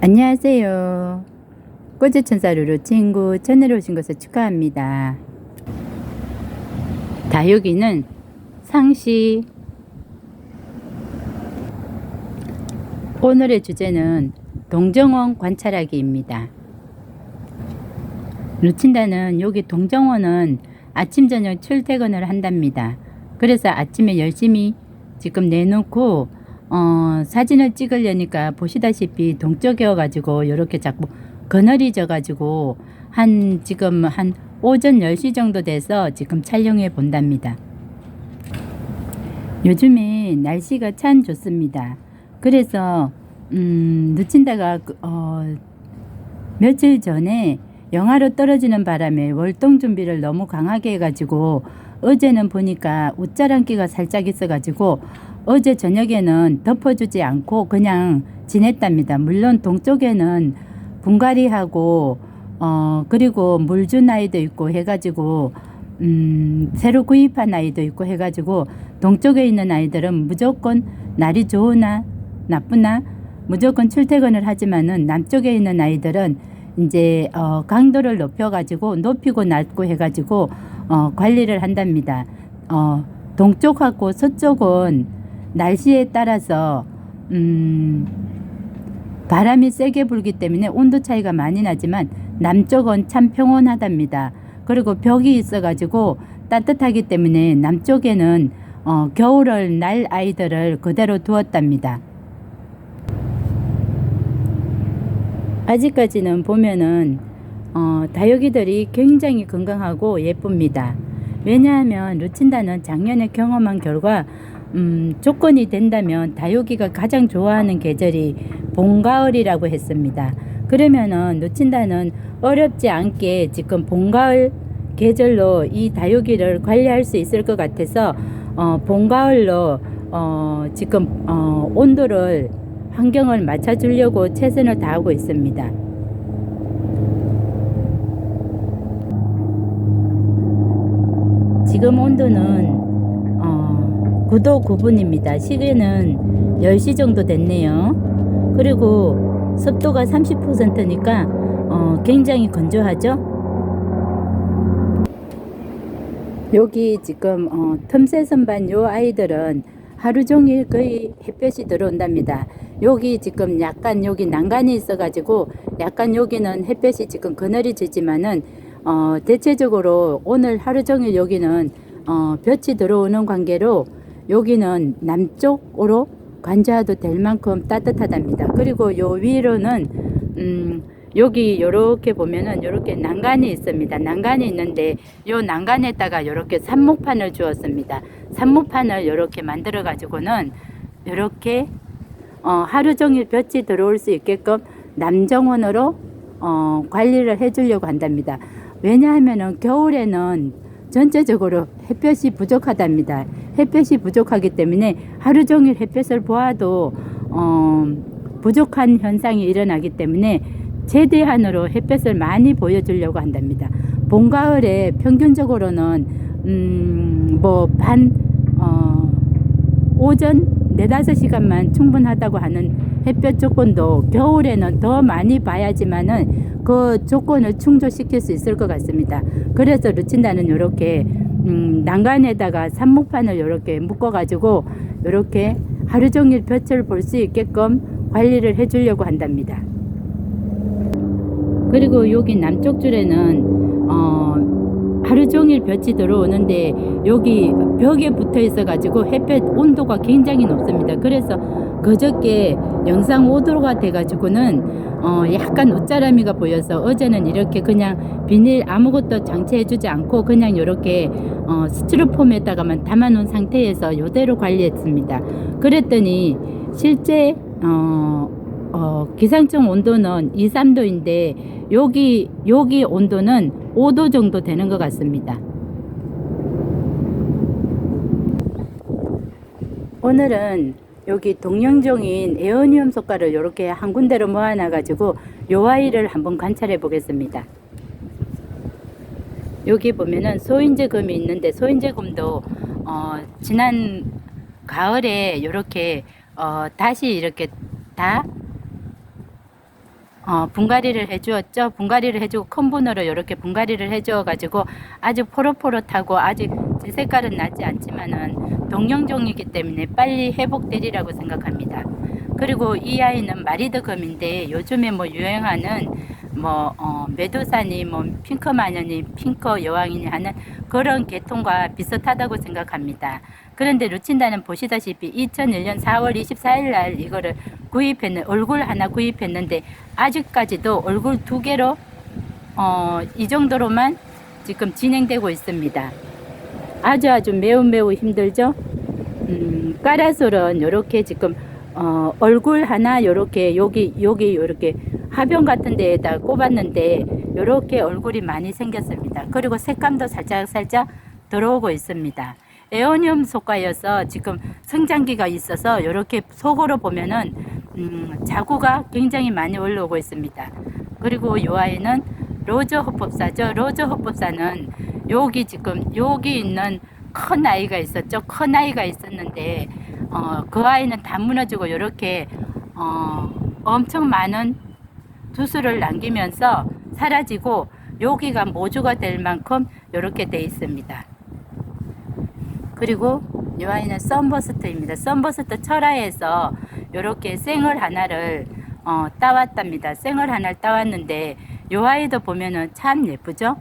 안녕하세요. 꼬지 천사 루루 친구 채널에 오신 것을 축하합니다. 다육이는 상시 오늘의 주제는 동정원 관찰하기입니다. 루친다는 여기 동정원은 아침 저녁 출퇴근을 한답니다. 그래서 아침에 열심히 지금 내놓고 어, 사진을 찍으려니까 보시다시피 동쪽이어 가지고 이렇게 자꾸 그늘이 져 가지고 한 지금 한 오전 10시 정도 돼서 지금 촬영해 본답니다. 요즘에 날씨가 참 좋습니다. 그래서 음, 늦친다가 그, 어, 며칠 전에 영하로 떨어지는 바람에 월동 준비를 너무 강하게 해가지고 어제는 보니까 옷자랑기가 살짝 있어가지고 어제 저녁에는 덮어주지 않고 그냥 지냈답니다. 물론 동쪽에는 분갈이하고 어 그리고 물 준 아이도 있고 해가지고 음 새로 구입한 아이도 있고 해가지고 동쪽에 있는 아이들은 무조건 날이 좋으나 나쁘나 무조건 출퇴근을 하지만은 남쪽에 있는 아이들은 이제 어 강도를 높여가지고 높이고 낮고 해가지고 어 관리를 한답니다. 어 동쪽하고 서쪽은 날씨에 따라서 음 바람이 세게 불기 때문에 온도 차이가 많이 나지만 남쪽은 참 평온하답니다. 그리고 벽이 있어가지고 따뜻하기 때문에 남쪽에는 어, 겨울을 날 아이들을 그대로 두었답니다. 아직까지는 보면은 어, 다육이들이 굉장히 건강하고 예쁩니다. 왜냐하면 루친다는 작년에 경험한 결과 음, 조건이 된다면 다육이가 가장 좋아하는 계절이 봄, 가을이라고 했습니다. 그러면은 루친다는 어렵지 않게 지금 봄, 가을 계절로 이 다육이를 관리할 수 있을 것 같아서 어, 봄, 가을로 어, 지금 어, 온도를 환경을 맞춰주려고 최선을 다하고 있습니다. 지금 온도는 어, 9도 9분입니다. 시계는 10시 정도 됐네요. 그리고 습도가 30%니까 어, 굉장히 건조하죠. 여기 지금 어, 틈새 선반 요 아이들은 하루 종일 거의 햇볕이 들어온답니다. 여기 지금 약간 여기 난간이 있어가지고 약간 여기는 햇볕이 지금 그늘이 지지만은 어, 대체적으로 오늘 하루 종일 여기는 어, 볕이 들어오는 관계로 여기는 남쪽으로 관자도 될 만큼 따뜻하답니다. 그리고 요 위로는 음, 여기 요렇게 보면은 요렇게 난간이 있습니다. 난간이 있는데 요 난간에다가 요렇게 산목판을 주었습니다. 산목판을 요렇게 만들어 가지고는 요렇게 어, 하루 종일 볕이 들어올 수 있게끔 남정원으로 어, 관리를 해 주려고 한답니다. 왜냐하면은 겨울에는 전체적으로 햇볕이 부족하답니다. 햇볕이 부족하기 때문에 하루 종일 햇볕을 보아도 어, 부족한 현상이 일어나기 때문에 최대한으로 햇볕을 많이 보여주려고 한답니다. 봄, 가을에 평균적으로는 음, 뭐반 어, 오전 네다섯 시간만 충분하다고 하는 햇볕 조건도 겨울에는 더 많이 봐야지만은 그 조건을 충족시킬 수 있을 것 같습니다. 그래서 루친다는 이렇게 음, 난간에다가 산목판을 이렇게 묶어가지고 이렇게 하루 종일 볕을 볼 수 있게끔 관리를 해주려고 한답니다. 그리고 여기 남쪽 줄에는 어, 하루 종일 볕이 들어오는데 여기 벽에 붙어 있어 가지고 햇볕 온도가 굉장히 높습니다. 그래서 그저께 영상 5도가 돼 가지고는 어 약간 옷자람이가 보여서 어제는 이렇게 그냥 비닐 아무것도 장치해 주지 않고 그냥 이렇게 어 스티로폼에다가만 담아 놓은 상태에서 이대로 관리했습니다. 그랬더니 실제 어 어, 기상청 온도는 2, 3도인데 여기 여기 온도는 5도 정도 되는 것 같습니다. 오늘은 여기 동영종인 에어니움 속가를 이렇게 한 군데로 모아놔 가지고 요 아이를 한번 관찰해 보겠습니다. 여기 보면은 소인제금이 있는데 소인제금도 어, 지난 가을에 이렇게 어, 다시 이렇게 다 어, 분갈이를 해주었죠. 분갈이를 해주고 큰 분으로 이렇게 분갈이를 해주어가지고 아주 포릇포릇하고 아직 제 색깔은 나지 않지만은 동령종이기 때문에 빨리 회복되리라고 생각합니다. 그리고 이 아이는 마리드금인데 요즘에 뭐 유행하는 뭐 어, 메두사니 뭐 핑크 마녀니 핑크 여왕이니 하는 그런 계통과 비슷하다고 생각합니다. 그런데 루친다는 보시다시피 2001년 4월 24일 날 이거를 구입했는 얼굴 하나 구입했는데 아직까지도 얼굴 두 개로 어, 이 정도로만 지금 진행되고 있습니다. 아주 아주 매우 매우 힘들죠. 음, 까라솔은 이렇게 지금 어, 얼굴 하나 요렇게 여기 여기 요렇게 화병 같은 데에다 꼽았는데 요렇게 얼굴이 많이 생겼습니다. 그리고 색감도 살짝 살짝 들어오고 있습니다. 에어늄 속과여서 지금 성장기가 있어서 요렇게 속으로 보면은 음, 자구가 굉장히 많이 올라오고 있습니다. 그리고 이 아이는 로즈 헛법사죠. 로즈 헛법사는 여기 지금 여기 있는 큰 아이가 있었죠. 큰 아이가 있었는데 어, 그 아이는 다 무너지고 이렇게 어, 엄청 많은 두수를 남기면서 사라지고 여기가 모주가 될 만큼 이렇게 돼 있습니다. 그리고 이 아이는 썬버스트입니다. 썬버스트 철화에서 이렇게 생을 하나를 어, 따왔답니다. 생을 하나를 따왔는데 이 아이도 보면은 참 예쁘죠?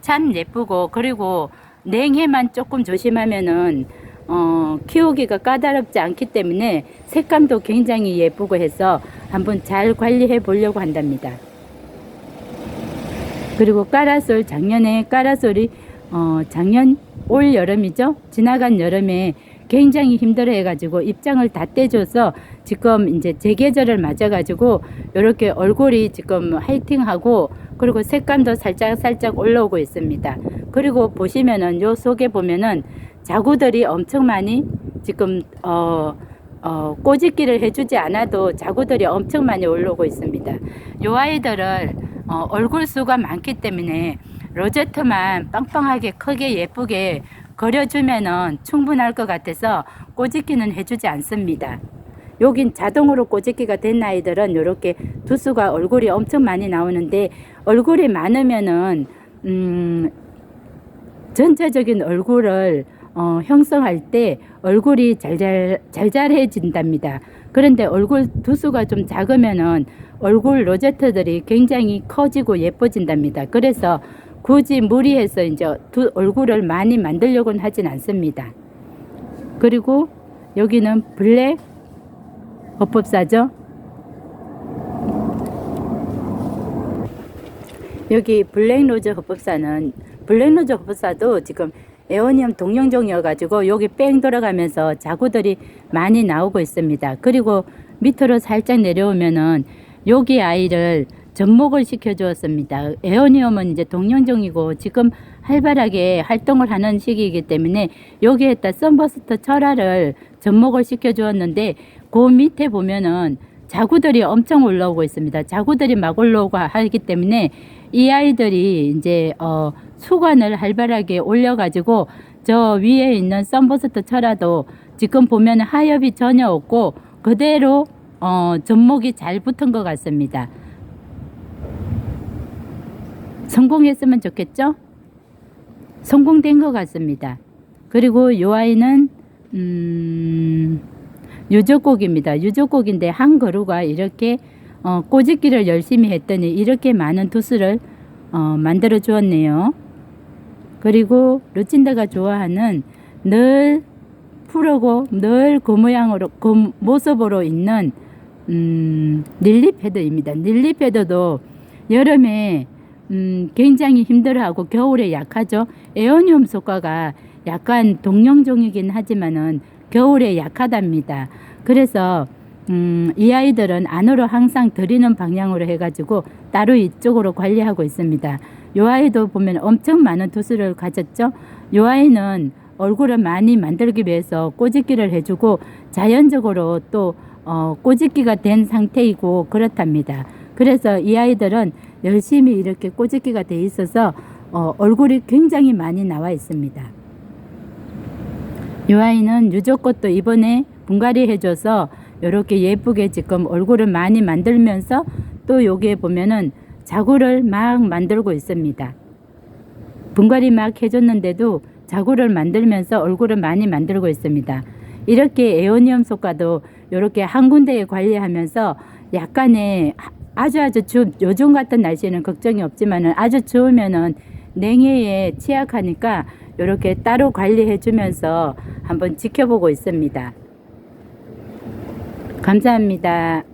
참 예쁘고 그리고 냉해만 조금 조심하면은 어, 키우기가 까다롭지 않기 때문에 색감도 굉장히 예쁘고 해서 한번 잘 관리해 보려고 한답니다. 그리고 까라솔 작년에 까라솔이 어, 작년 올 여름이죠. 지나간 여름에 굉장히 힘들어 해가지고 입장을 다 떼줘서 지금 이제 재계절을 맞아가지고 이렇게 얼굴이 지금 화이팅하고 그리고 색감도 살짝 살짝 올라오고 있습니다. 그리고 보시면은 요 속에 보면은 자구들이 엄청 많이 지금 어, 어, 꼬집기를 해주지 않아도 자구들이 엄청 많이 올라오고 있습니다. 요 아이들을 어, 얼굴 수가 많기 때문에 로제트만 빵빵하게 크게 예쁘게 그려주면은 충분할 것 같아서 꼬집기는 해주지 않습니다. 여긴 자동으로 꼬집기가 된 아이들은 이렇게 두수가 얼굴이 엄청 많이 나오는데 얼굴이 많으면은 음, 전체적인 얼굴을 어, 형성할 때 얼굴이 잘잘 잘잘해진답니다. 그런데 얼굴 두수가 좀 작으면은 얼굴 로제트들이 굉장히 커지고 예뻐진답니다. 그래서 굳이 무리해서 이제 두 얼굴을 많이 만들려고는 하진 않습니다. 그리고 여기는 블랙 법법사죠. 여기 블랙로즈 헛법사는 블랙로즈 헛법사도 지금 에어니엄 동령종이어가지고 여기 뺑 돌아가면서 자구들이 많이 나오고 있습니다. 그리고 밑으로 살짝 내려오면은 여기 아이를 접목을 시켜주었습니다. 에어니엄은 이제 동령종이고 지금 활발하게 활동을 하는 시기이기 때문에 여기에다 썬버스터 철화를 접목을 시켜주었는데 그 밑에 보면은 자구들이 엄청 올라오고 있습니다. 자구들이 막 올라오고 하기 때문에 이 아이들이 이제 어 수관을 활발하게 올려가지고 저 위에 있는 썬버스터 철화도 지금 보면 하엽이 전혀 없고 그대로 어 접목이 잘 붙은 것 같습니다. 성공했으면 좋겠죠? 성공된 것 같습니다. 그리고 이 아이는 음, 유적곡입니다. 유적곡인데 한 그루가 이렇게 어, 꼬집기를 열심히 했더니 이렇게 많은 두수를 어, 만들어 주었네요. 그리고 루친다가 좋아하는 늘 푸르고 늘 그 모양으로 그 모습으로 있는 음, 닐리패드입니다. 닐리패드도 여름에 음, 굉장히 힘들어하고 겨울에 약하죠. 에어니움 속과가 약간 동령종이긴 하지만은 겨울에 약하답니다. 그래서 음, 이 아이들은 안으로 항상 들이는 방향으로 해가지고 따로 이쪽으로 관리하고 있습니다. 요 아이도 보면 엄청 많은 투수를 가졌죠. 요 아이는 얼굴을 많이 만들기 위해서 꼬집기를 해주고 자연적으로 또 어, 꼬집기가 된 상태이고 그렇답니다. 그래서 이 아이들은 열심히 이렇게 꼬집기가 돼 있어서 어, 얼굴이 굉장히 많이 나와 있습니다. 이 아이는 유조꽃도 이번에 분갈이 해줘서 이렇게 예쁘게 지금 얼굴을 많이 만들면서 또 여기에 보면은 자구를 막 만들고 있습니다. 분갈이 막 해줬는데도 자구를 만들면서 얼굴을 많이 만들고 있습니다. 이렇게 에오니엄 속과도 이렇게 한 군데에 관리하면서 약간의 아주 아주 추 요즘 같은 날씨는 걱정이 없지만은 아주 추우면은 냉해에 취약하니까 이렇게 따로 관리해 주면서 한번 지켜보고 있습니다. 감사합니다.